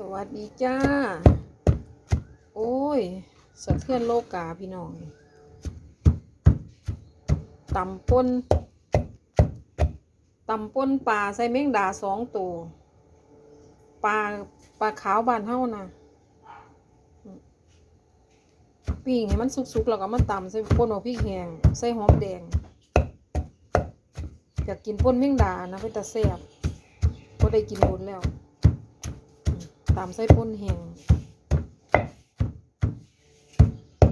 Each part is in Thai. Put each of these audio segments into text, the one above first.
สวัสดีจ้า โอ้ย สะเทือนโลกาพี่น้องตำป่นตำป่นปลาใส่แมงดาสองตัวปลาปลาขาวบานเฮานะปิ้งให้มันสุกๆแล้วก็มาตำใส่ป่นเอาพริกแห้งใส่หอมแดงอยากกินป่นแมงดานะเป็นตาแซ่บก็ได้กินโดนแล้ว ตามไส้ป่นแห้ง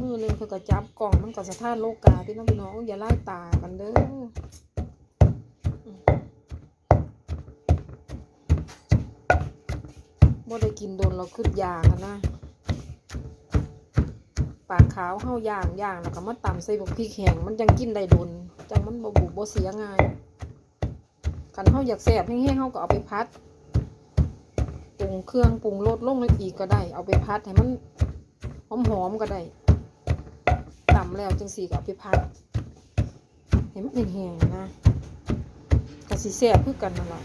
มือหนึงเพื่อก็จับกล่องมันก็สะท้านโลกาที่น้องพี่น้องอย่าไล่ตากันเด้ออืมบ่ได้กินโดนเราขึ้นยางนะปากขาวเข้าย่างย่างแล้วก็มาตำใส่บกพริกแห้งมันจังกินได้โดนจังมันบ่บุบ่เสียง่ายคันเฮาอยากแซ่บแห้งๆเฮาก็เอาไปพัด งเครื่องปรุงรสลงไปอีกก็ได้ เอาไปพัดให้มันหอมๆก็ได้ตำแล้วจังสีก็เอาไปพัดให้มันแห้งๆนะกระสีแซ่บคือกันนั่นแหละ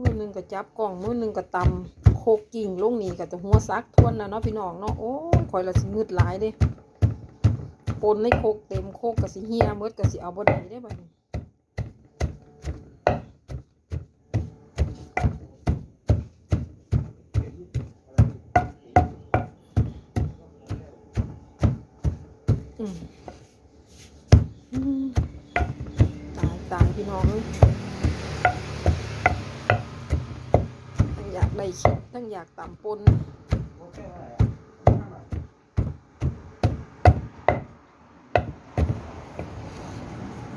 มือหนึ่งก็จับกล่องมือหนึ่งก็ตำโคกกิ่งลงนี่ก็จะหัวซักทวนนะเนาะพี่น้องเนาะโอ้ยคอยละสิงืดหลายเด้ปนในโคกเต็มโคกกะสิเฮียเมดกะสิเอาบ่ได้ได้บัดนี้ อืมอืม ตายตายพี่น้องเอ้ยทั้งอยากได้คิดทั้งอยากตำปน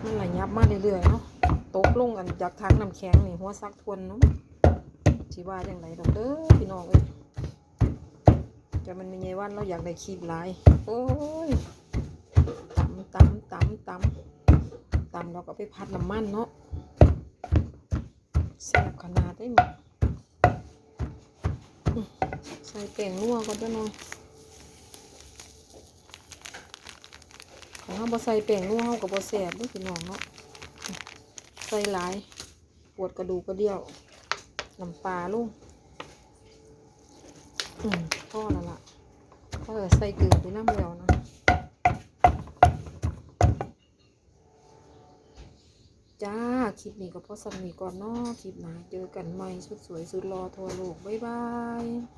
มันไหลยับมาเรื่อยๆเนาะตกลงกันจากทางน้ำแข็งนี่หัวซักทวนเนาะสิว่าอย่างไรดอกเด้อพี่น้องเอ้ยจะมันมีไงวันเราอยากได้คลิปหลาย โอ้ย ตำตำตำตำตำเราก็ไปพัดน้ำมันเนาะแซ่บขนาดได้หมดใส่แป้งนัวก่อนจ้หน่อยของเราบ่ใส่แป้งนัวเราก็บ่แซ่บด้วยพี่น้องเนาะใส่หลายปวดกระดูกกระเดี่ยวน้ำปลาลูกอืมพ่อแล้วล่ะก็เลยใส่เกลือไปน้ำแล้วนะ จ้า คลิปนี้ก็พอสำนีก่อนเนาะคลิปหน้าเจอกันใหม่ชุดสวยสุดรอทั่วโลก บ๊ายบาย